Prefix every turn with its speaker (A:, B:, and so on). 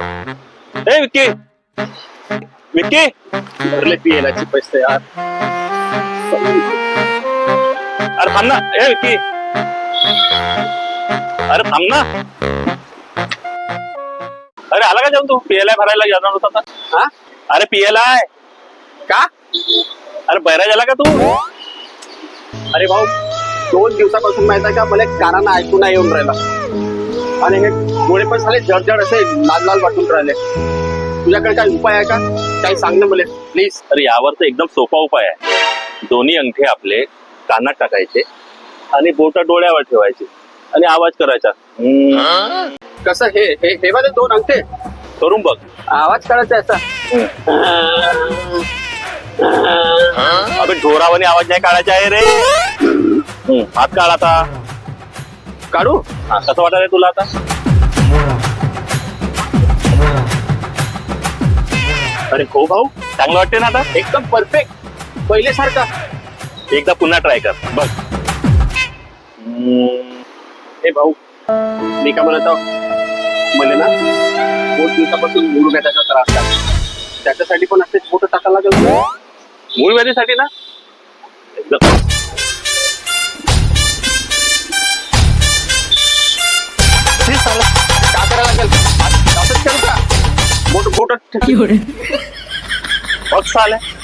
A: ए विकी विक्की भरले पियलाचे पैसे यार अरे थांब ना ए विक्की अरे थांब ना अरे आला का जाऊन तू? पियलाय भरायला जाणार होता
B: हा?
A: अरे पियलाय
B: का?
A: अरे बहिरा झाला का तू?
B: अरे भाऊ दोन दिवसापासून माहीत आहे का? मला कानानं ऐकून नाही येऊन राहिला. आणि हे डोळे पण झाले जडजड असे लाल लाल वाटून राहिले. तुझ्याकडे काही उपाय आहे का? काही सांग ना मला प्लीज
A: तर यावर तर एकदम सोपा उपाय आहे. दोन्ही अंगठे आपले कानात टाकायचे आणि बोट डोळ्यावर ठेवायचे आणि आवाज करायचा.
B: कसं हे हे हे वाले दोन अंगठे.
A: करून बघ.
B: आवाज करायचा याचा
A: अबे ढोरावानी आवाज नाही काढायचा आहे रे. हात काढ आता.
B: काढू?
A: हा, कसं वाटत आहे तुला आता? अरे हो भाऊ चांगलं वाटते ना आता?
B: एकदम परफेक्ट पहिले सारखा
A: एकदा पुन्हा ट्राय कर. बघ.
B: हे भाऊ मी का म्हणत आहो मला ना दोन दिवसापासून मूळ मुरुगाचा त्रास आहे. त्याच्यासाठी पण असं मोठं टाकायला लागेल.
A: मूळ व्याधीसाठी ना?
B: असंच करू